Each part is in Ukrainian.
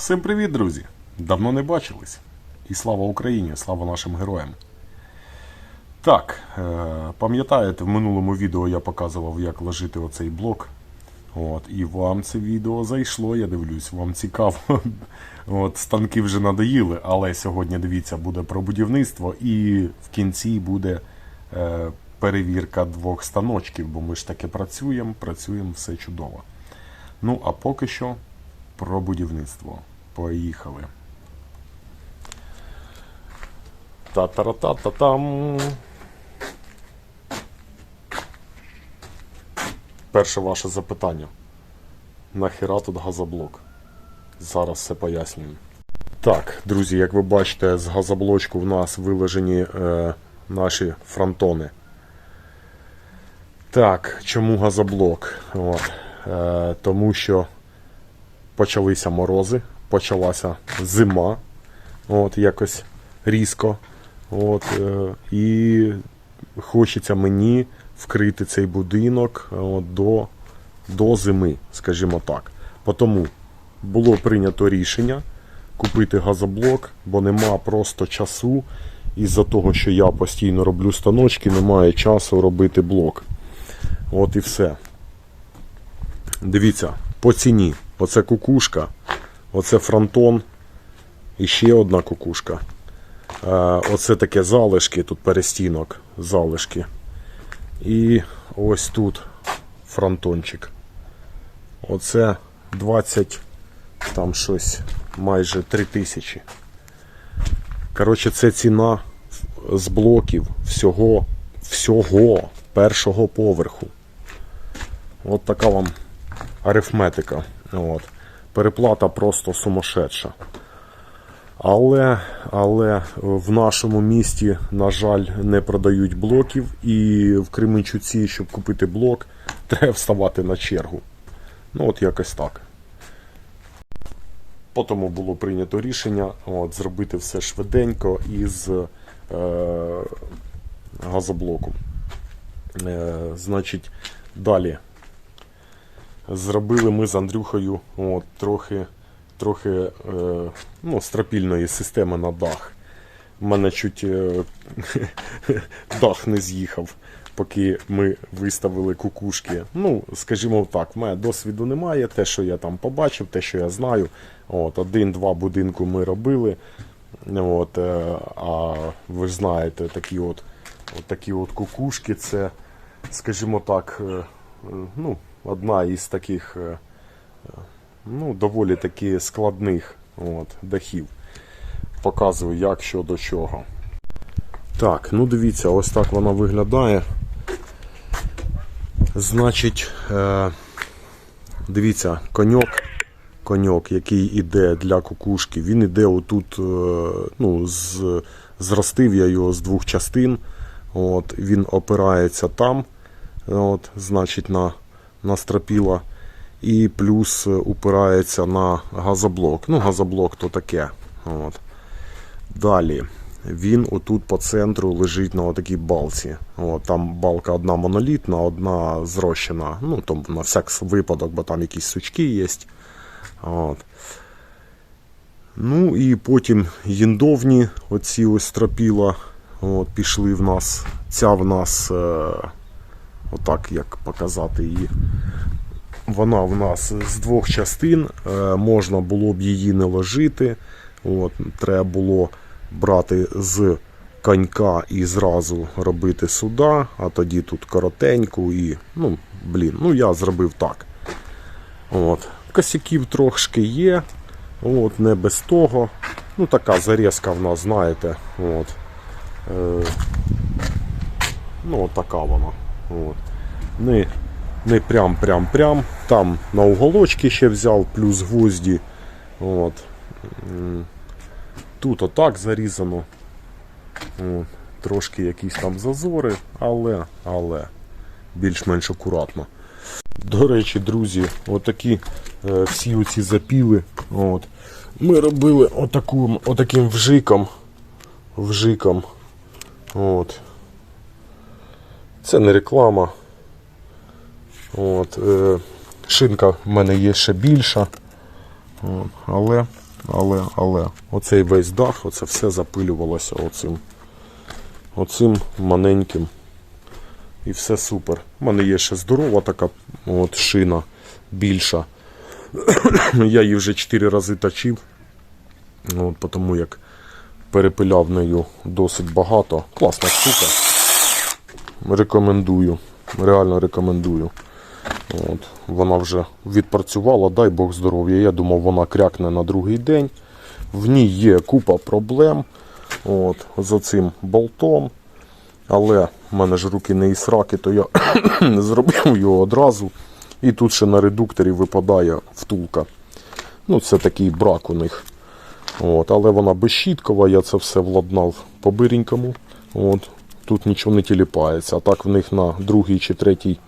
Всім привіт, друзі! Давно не бачились. І слава Україні, слава нашим героям. Так, е, пам'ятаєте, в минулому відео я показував, як ложити оцей блок. От, і вам це відео зайшло, я дивлюсь, вам цікаво. От, станки вже надоїли, але сьогодні дивіться, буде про будівництво і в кінці буде е, перевірка двох станочків, бо ми ж таки працюємо, працюємо все чудово. Ну, а поки що про будівництво. Поїхали. Та-та-та-та-там. Перше ваше запитання. Нахіра тут газоблок? Зараз все пояснюю. Так, друзі, як ви бачите, з газоблочку в нас вилежені е, наші фронтони. Так, чому газоблок? От, е, тому що почалися морози, почалася зима, от якось різко. От, е, і хочеться мені вкрити цей будинок е, от, до, до зими, скажімо так. Тому було прийнято рішення купити газоблок, бо нема просто часу. Із-за того, що я постійно роблю станочки, немає часу робити блок. От і все. Дивіться, по ціні. Оце кукушка, оце фронтон і ще одна кукушка. Е, Оце таке залишки, тут перестінок, залишки. І ось тут фронтончик. Оце 20, там щось майже 3 тисячі. Коротше, це ціна з блоків всього, всього першого поверху. От така вам арифметика. От. Переплата просто сумасшедша. Але, але в нашому місті, на жаль, не продають блоків, і в Кременчуці, щоб купити блок, треба вставати на чергу. Ну, от якось так. Потому було прийнято рішення от, зробити все швиденько із е, газоблоку. Е, значить, далі. Зробили ми з Андрюхою от, трохи, трохи е, ну, стропільної системи на дах. У мене чуть е, дах не з'їхав, поки ми виставили кукушки. Ну, скажімо так, в мене досвіду немає. Те, що я там побачив, те, що я знаю. От, Один-два будинку ми робили. От, е, а ви ж знаєте, такі от, от такі от кукушки, це, скажімо так, е, ну, одна із таких е, ну, доволі таки складних от, дахів. Показую, як що до чого. Так, ну дивіться, ось так вона виглядає. Значить, е, дивіться, коньок, коньок, який іде для кукушки, він іде отут, е, ну, з, зростив я його з двох частин. От, він опирається там, от, значить, на, на стропіла, і плюс е, упирається на газоблок. Ну, газоблок то таке. От. Далі. Він отут по центру лежить на отакій балці. От, там балка одна монолітна, одна зрощена. Ну, там на всяк випадок, бо там якісь сучки є. От. Ну і потім їндовні, оці ось стропіла, от, пішли в нас. Ця в нас, е, отак як показати її. Вона в нас з двох частин. Е, можна було б її не ложити. От, треба було брати з конька і зразу робити сюди, а тоді тут коротеньку і, ну, блін, ну я зробив так. От. Косяків трошки є, от, не без того. Ну, така зарізка в нас, знаєте. От. Е, ну, от така вона. От. Не, не прям-прям-прям. Там на уголочки ще взяв, плюс гвозді. От. Тут отак зарізано. От. Трошки якісь там зазори, але, але більш-менш акуратно. До речі, друзі, отакі е, всі оці запіли. От. Ми робили отаку, отаким вжиком. Вжиком. От. Це не реклама. От, е, шинка в мене є ще більша. От. Але, але, але, оцей весь дах, оце все запилювалося оцим, оцим маленьким. І все супер. У мене є ще здорова така от, шина більша. Я її вже 4 рази точив. От, тому як перепиляв нею досить багато. Класна штука. Рекомендую. Реально рекомендую. От, вона вже відпрацювала, дай Бог здоров'я. Я думав, вона крякне на другий день. В ній є купа проблем от, з оцим болтом. Але в мене ж руки не із раки, то я зробив його одразу. І тут ще на редукторі випадає втулка. Ну, це такий брак у них. От, але вона безщіткова, я це все владнав по-биренькому. От, тут нічого не тіліпається. А так в них на другий чи третій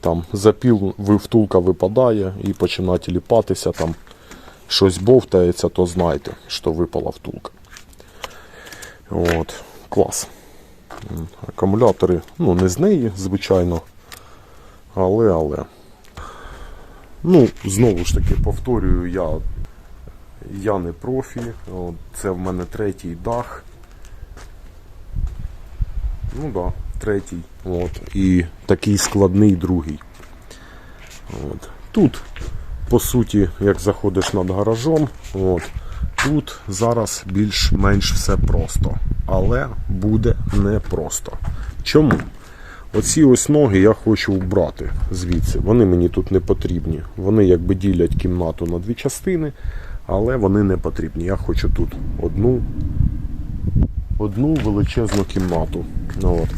там запіл, втулка випадає і починає тіліпатися, там щось бовтається, то знайте, що випала втулка. От, клас. Акумулятори, ну, не з неї, звичайно. Але, але. Ну, знову ж таки, повторюю, я, я не профі. Це в мене третій дах. Ну да, третій. От. І такий складний другий. От. Тут, по суті, як заходиш над гаражом, от, тут зараз більш-менш все просто. Але буде непросто. Чому? Оці ось ноги я хочу убрати звідси. Вони мені тут не потрібні. Вони якби ділять кімнату на дві частини, але вони не потрібні. Я хочу тут одну одну величезну кімнату. Ну, От.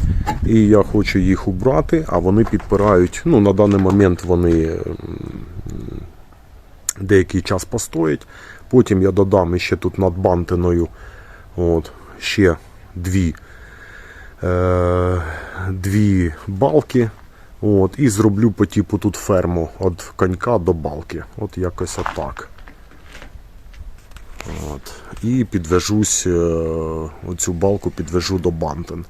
І я хочу їх убрати, а вони підпирають. Ну, на даний момент вони деякий час постоять. Потім я додам ще тут над бантиною от, ще дві, е, дві балки. От, і зроблю по типу тут ферму від конька до балки. От якось отак. От. І підвяжусь, е, оцю балку підвяжу до бантин.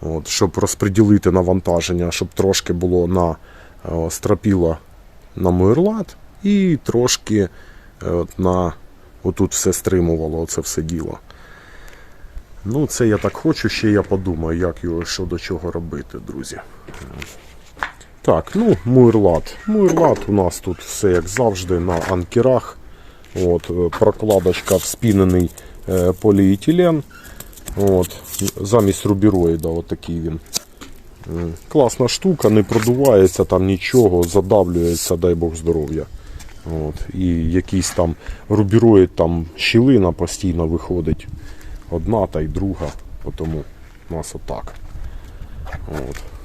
От, щоб розподілити навантаження, щоб трошки було на е, стропіла на муерлат і трошки е, от на отут все стримувало, оце все діло. Ну, це я так хочу, ще я подумаю, як його що до чого робити, друзі. Так, ну, муерлат. Муерлат у нас тут все як завжди на анкерах. От, е, прокладочка вспінений е, поліетилен. От, замість рубіроїда, от такий він. Класна штука, не продувається там нічого, задавлюється, дай Бог здоров'я. От, і якийсь там рубіроїд, там щілина постійно виходить. Одна та й друга, тому у нас отак. От.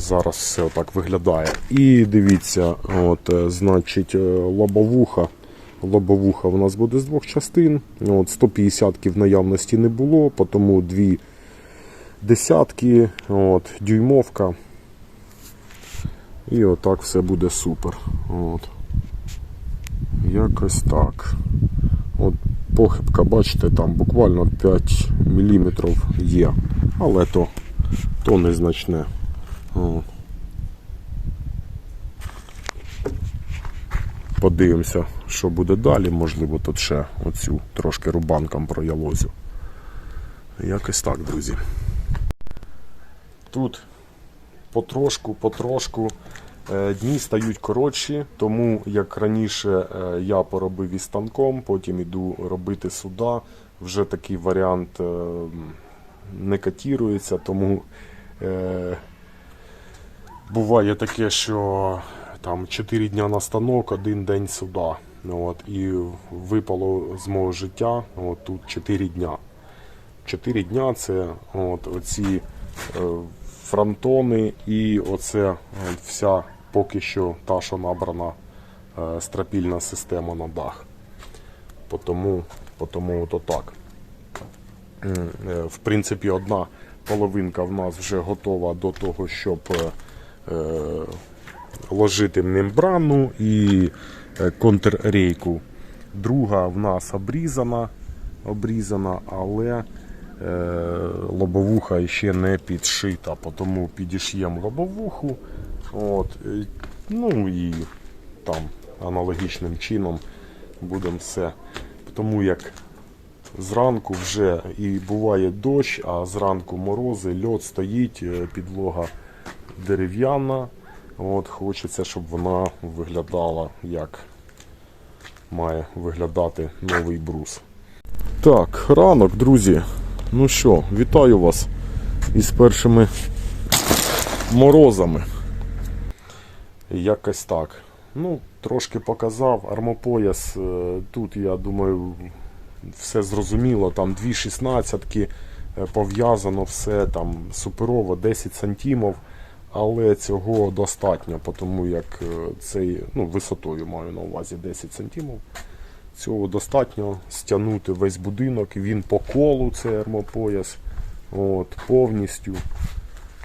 Зараз все отак виглядає. І дивіться, от, е, значить, е, лобовуха. Лобовуха в нас буде з двох частин. От, 150 в наявності не було, тому дві десятки, от, дюймовка. І отак все буде супер. От. Якось так. От похибка, бачите, там буквально 5 мм є. Але то, то незначне. Подивимося, що буде далі. Можливо, тут ще оцю трошки рубанком проялозю. Якось так, друзі. Тут потрошку, потрошку е, дні стають коротші, тому як раніше е, я поробив із станком, потім іду робити суда. Вже такий варіант е, не котірується, тому буває таке, що там 4 дня на станок, один день. Ну, От, і випало з мого життя от, тут 4 дня. 4 дня це от, оці е, фронтони і оце от, вся поки що та, що набрана е, стропільна система на дах. Потому, потому от отак. Е, В принципі, одна половинка в нас вже готова до того, щоб е, ложити мембрану і е, контррейку. Друга в нас обрізана, обрізана, але е, лобовуха ще не підшита, тому підіш'ємо лобовуху. От, е, ну і там аналогічним чином будемо все. Тому як зранку вже і буває дощ, а зранку морози, льод стоїть, е, підлога дерев'яна. От, хочеться, щоб вона виглядала як має виглядати новий брус. Так, ранок, друзі. Ну що, вітаю вас із першими морозами. Якось так. Ну, трошки показав. Армопояс. е, Тут, я думаю, все зрозуміло. Там дві шістнадцятки, е, пов'язано все там суперово 10 сантимів. Але цього достатньо, тому як е, цей, ну, висотою маю на увазі 10 сантимів. Цього достатньо стягнути весь будинок. Він по колу, цей армопояс. От, повністю.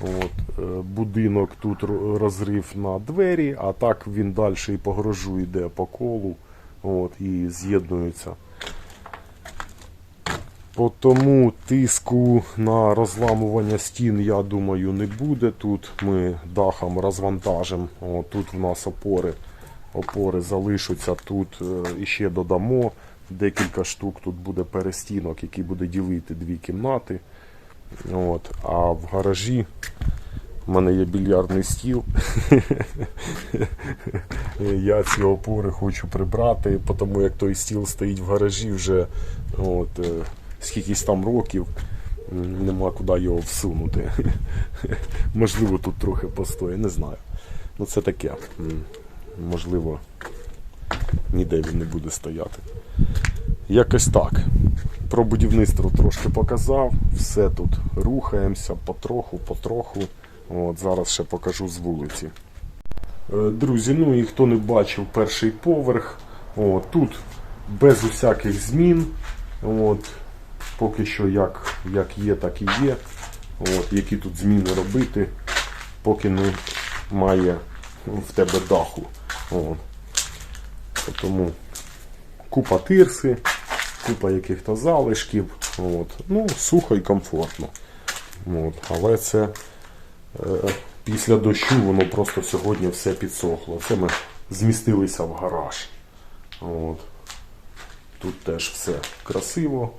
От, е, будинок тут розрив на двері, а так він далі і по йде по колу от, і з'єднується. По Тому тиску на розламування стін, я думаю, не буде. Тут ми дахом розвантажимо. От, тут в нас опори, опори залишаться. Тут е, іще додамо декілька штук. Тут буде перестінок, який буде ділити дві кімнати. От. А в гаражі в мене є більярдний стіл. Я ці опори хочу прибрати, тому як той стіл стоїть в гаражі вже от, е, скількись там років. Нема куди його всунути. Можливо, тут трохи постоє, не знаю. Ну це таке. Можливо, ніде він не буде стояти. Якось так. Про будівництво трошки показав. Все тут рухаємося потроху, потроху. От, зараз ще покажу з вулиці. Е, Друзі, ну і хто не бачив перший поверх, от, тут без усяких змін. От, поки що як, як є, так і є. От, які тут зміни робити, поки не має в тебе даху. От. Тому купа тирси, купа яких-то залишків. От. Ну, сухо і комфортно. От. Але це е, після дощу воно просто сьогодні все підсохло. Це ми змістилися в гараж. От. Тут теж все красиво.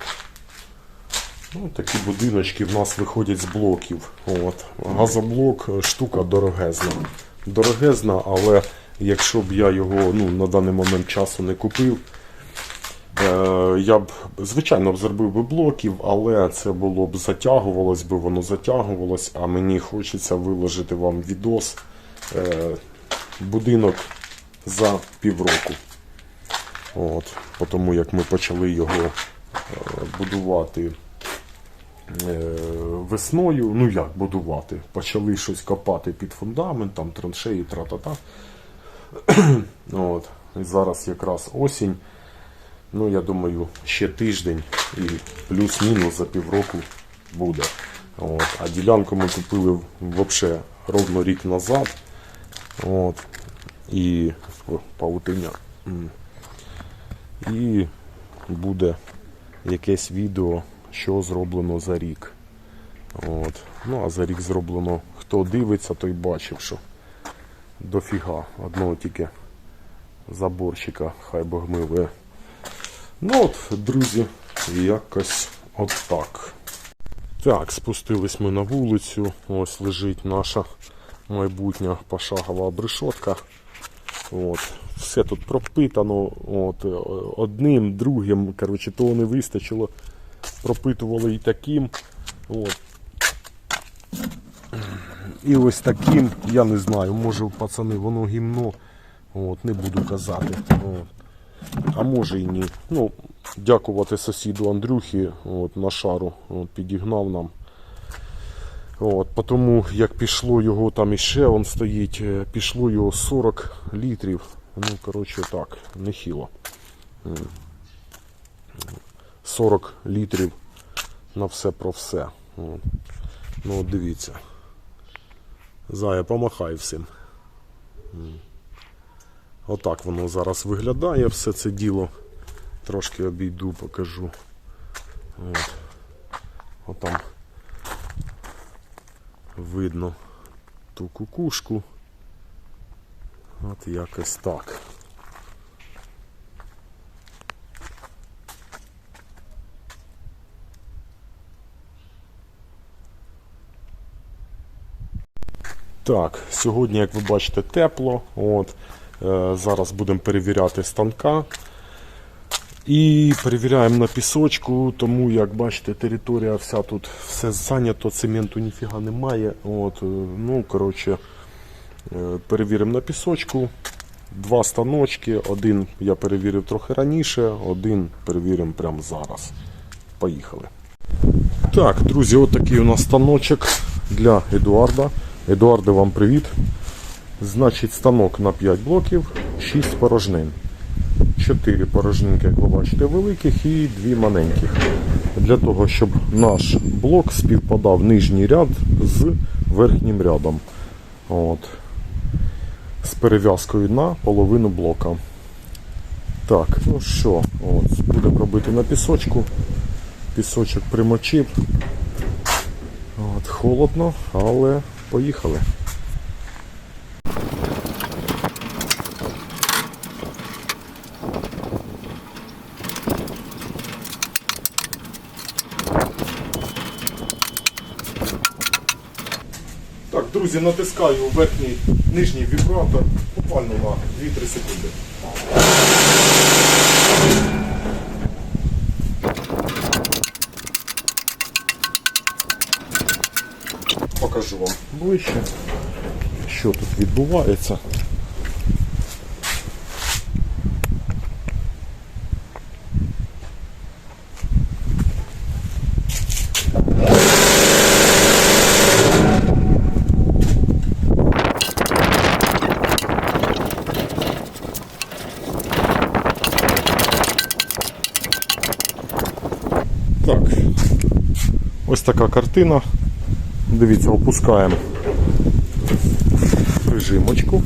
Ну, такі будиночки в нас виходять з блоків. От. Газоблок е, штука дорогезна. Дорогезна, але якщо б я його ну, на даний момент часу не купив, Е, Я б, звичайно, б зробив би блоків, але це було б затягувалось би, воно затягувалось, а мені хочеться виложити вам відос. Е, Будинок за півроку. От, тому як ми почали його будувати весною. Ну як будувати? Почали щось копати під фундамент, там траншеї, тра-та-та. От. І зараз якраз осінь. Ну, я думаю, ще тиждень і плюс-мінус за півроку буде. От. А ділянку ми купили взагалі ровно рік назад. От. І паутиня. І буде якесь відео, що зроблено за рік. От. Ну, а за рік зроблено, хто дивиться, той бачив, що дофіга. Одного тільки заборчика, хай Бог милує. Ну от, друзі, якось от так. Спустились ми на вулицю. Ось лежить наша майбутня пошагова обрешотка. От. Все тут пропитано. От. Одним, другим, коротше, того не вистачило. Пропитували і таким. От. І ось таким, я не знаю, може пацани, воно гімно. От, не буду казати. От. А може і ні. Ну, дякувати сусіду Андрюхі от, на шару от, підігнав нам. От, тому як пішло його там іще, він стоїть, е, пішло його 40 літрів. Ну, коротше так, нехило. М. 40 літрів на все про все. Ну, от дивіться. Зая, помахай всім. Отак воно зараз виглядає все це діло. Трошки обійду, покажу. От. Отам видно ту кукушку. От якось так. Так, сьогодні, як ви бачите, тепло. От, е, зараз будемо перевіряти станка. І перевіряємо на пісочку, тому як бачите, територія вся тут все зайнято, цементу ніфіга немає. От, е, ну, коротше, е, перевіримо на пісочку. Два станочки. Один я перевірив трохи раніше, один перевіримо прямо зараз. Поїхали. Так, друзі, от такий у нас станочок для Едуарда. Едуарде, вам привіт. Значить, станок на 5 блоків, 6 порожнин. 4 порожнинки, як ви бачите, великих і 2 маленьких. Для того, щоб наш блок співпадав нижній ряд з верхнім рядом. От. З перев'язкою на половину блока. Так, ну що, от, будемо робити на пісочку. Пісочок примочив. От, холодно, але поїхали. Так, друзі, натискаю верхній нижній вібратор буквально на 2-3 секунди. Покажу вам ближче, що тут відбувається. Так, ось така картина. Дивіться, опускаємо прижимочку.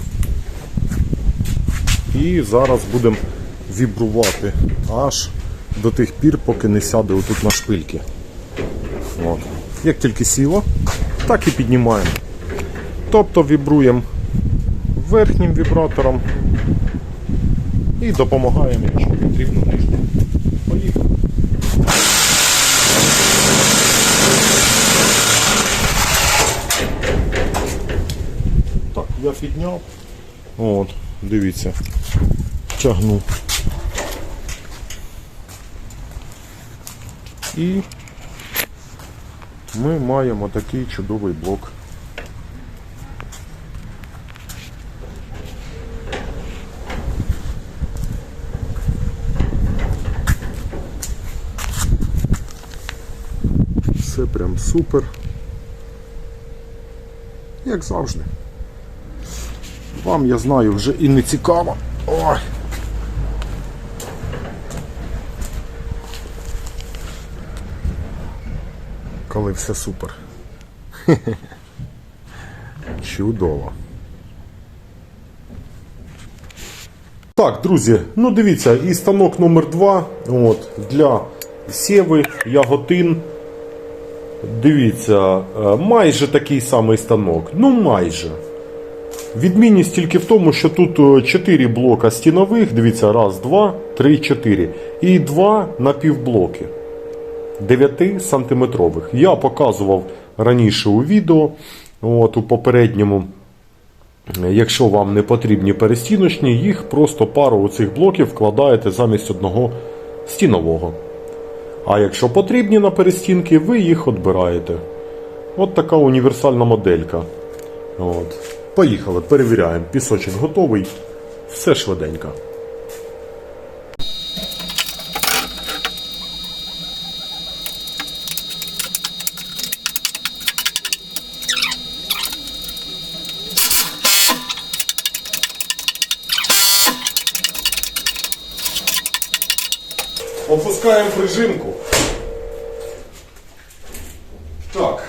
І зараз будемо вібрувати аж до тих пір, поки не сяде отут на шпильки. От. Як тільки сіло, так і піднімаємо. Тобто вібруємо верхнім вібратором і допомагаємо, якщо потрібно нижнім. Так, я підняв. От, дивіться. Тягну. І ми маємо такий чудовий блок. Все прям супер. Як завжди. Вам, я знаю, вже і не цікаво. Ой. Коли все супер. Чудово. Так, друзі, ну дивіться, і станок номер 2 от, для сєви, яготин. Дивіться, е, майже такий самий станок. Ну майже. Відмінність тільки в тому, що тут 4 блока стінових, дивіться, раз, два, три, чотири. І два напівблоки 9 сантиметрових. Я показував раніше у відео, от, у попередньому. Якщо вам не потрібні перестіночні, їх просто пару оцих блоків вкладаєте замість одного стінового. А якщо потрібні на перестінки, ви їх відбираєте. От така універсальна моделька. От. Поїхали, перевіряємо. Пісочок готовий. Все швиденько. Опускаємо прижимку. Так.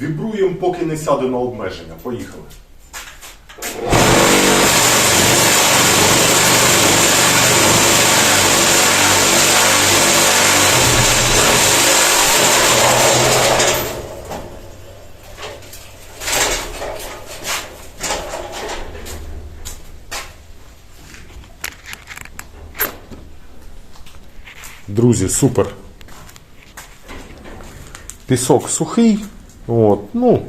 Вібруємо, поки не сяде на обмеження. Поїхали. Друзі, супер. Пісок сухий. От, ну,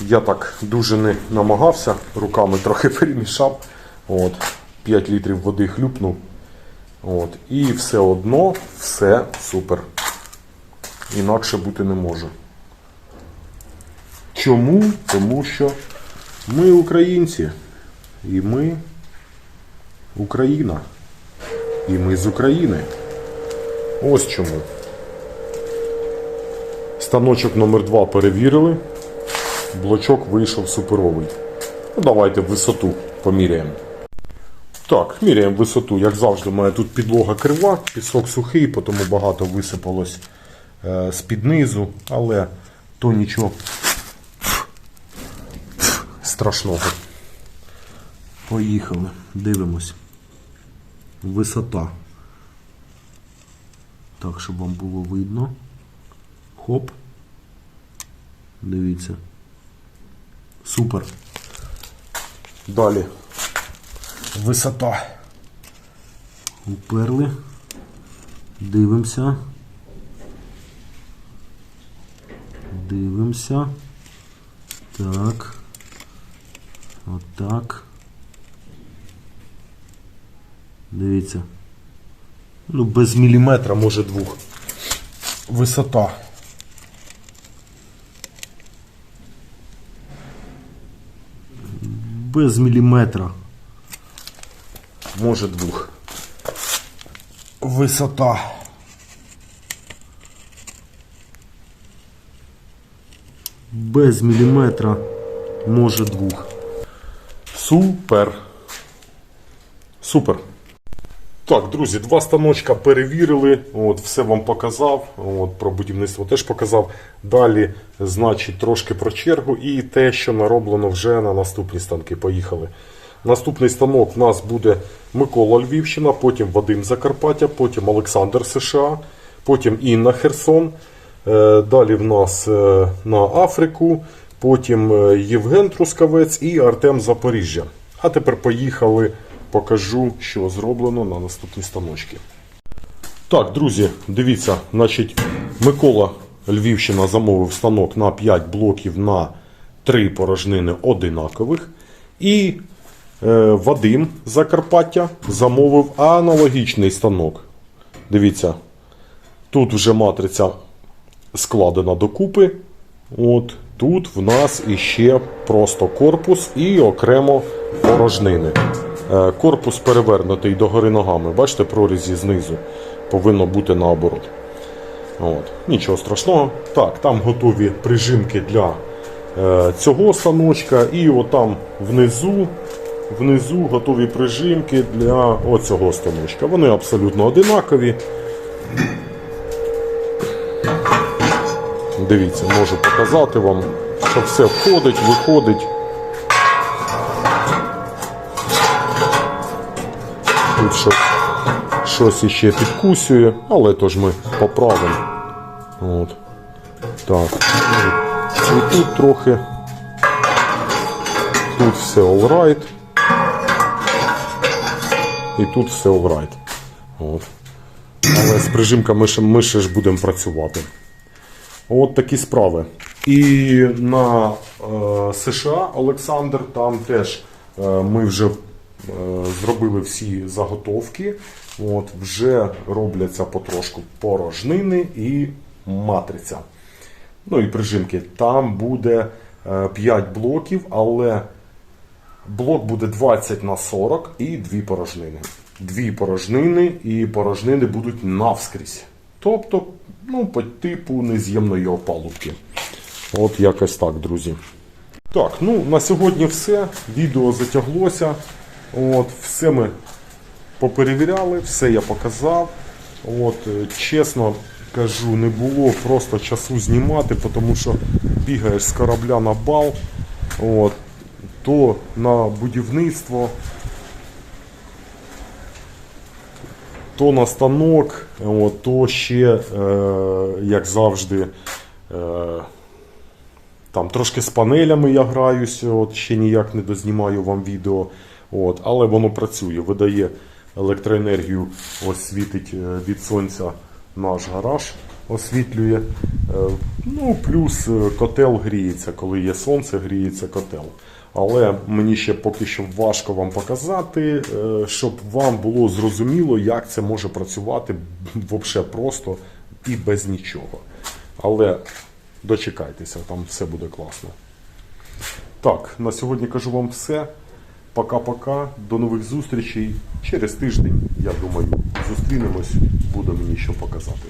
Я так дуже не намагався, руками трохи перемішав. От, 5 літрів води хлюпнув. От, і все одно все супер. Інакше бути не може. Чому? Тому що ми українці. І ми Україна. І ми з України. Ось чому. Станочок номер 2 перевірили. Блочок вийшов суперовий. Ну, давайте висоту поміряємо. Так, міряємо висоту. Як завжди, у мене тут підлога крива, пісок сухий, тому багато висипалось е, з-під низу, але то нічого страшного. Поїхали, дивимось. Висота. Так, щоб вам було видно. Хоп. Дивіться. Супер. Далі. Висота. Уперли. Дивимося. Дивимося. Так. Отак. Дивіться. Ну, без міліметра, може двох. Висота. Без міліметра. Може двох. Висота. Без міліметра. Може двох. Супер. Супер. Так, друзі, два станочка перевірили. От, все вам показав. От, про будівництво теж показав. Далі, значить, трошки про чергу і те, що нароблено вже на наступні станки. Поїхали. Наступний станок в нас буде Микола Львівщина, потім Вадим Закарпаття, потім Олександр США, потім Інна Херсон. Е, Далі в нас е, на Африку, потім е, Євген Трускавець і Артем Запоріжжя. А тепер поїхали, покажу, що зроблено на наступні станочки. Так, друзі, дивіться, значить, Микола Львівщина замовив станок на 5 блоків на 3 порожнини одинакових. І е, Вадим Закарпаття замовив аналогічний станок. Дивіться, тут вже матриця складена докупи. От тут в нас іще просто корпус і окремо порожнини. Е, Корпус перевернутий догори ногами. Бачите, прорізі знизу повинно бути наоборот. От. Нічого страшного. Так, там готові прижимки для е, цього станочка, і отам внизу, внизу готові прижимки для оцього станочка. Вони абсолютно одинакові. Дивіться, можу показати вам, що все входить, виходить. Тут щось, щось іще підкусює, але то ж ми поправимо. От. Так. І тут трохи. Тут все alright. І тут все alright. От. Але з прижимками ми ще ж будемо працювати. От такі справи. І на е, США Олександр там теж е, ми вже зробили всі заготовки. От, вже робляться потрошку порожнини і матриця. Ну і прижимки. Там буде е, 5 блоків, але блок буде 20 на 40 і дві порожнини. Дві порожнини і порожнини будуть навскрізь. Тобто, ну, по типу нез'ємної опалубки. От якось так, друзі. Так, ну на сьогодні все. Відео затяглося. От, все ми поперевіряли, все я показав. От, е, чесно кажу, не було просто часу знімати, тому що бігаєш з корабля на бал, от, то на будівництво, то на станок, от, то ще, е, як завжди, е, там трошки з панелями я граюся, от ще ніяк не дознімаю вам відео. От, але воно працює, видає електроенергію, ось світить е, від сонця наш гараж. освітлює. Е, Ну, плюс е, котел гріється, коли є сонце, гріється котел. Але мені ще поки що важко вам показати, щоб вам було зрозуміло, як це може працювати взагалі просто і без нічого. Але дочекайтеся, там все буде класно. Так, на сьогодні кажу вам все. Пока-пока. До нових зустрічей. Через тиждень, я думаю, зустрінемось, буде мені що показати.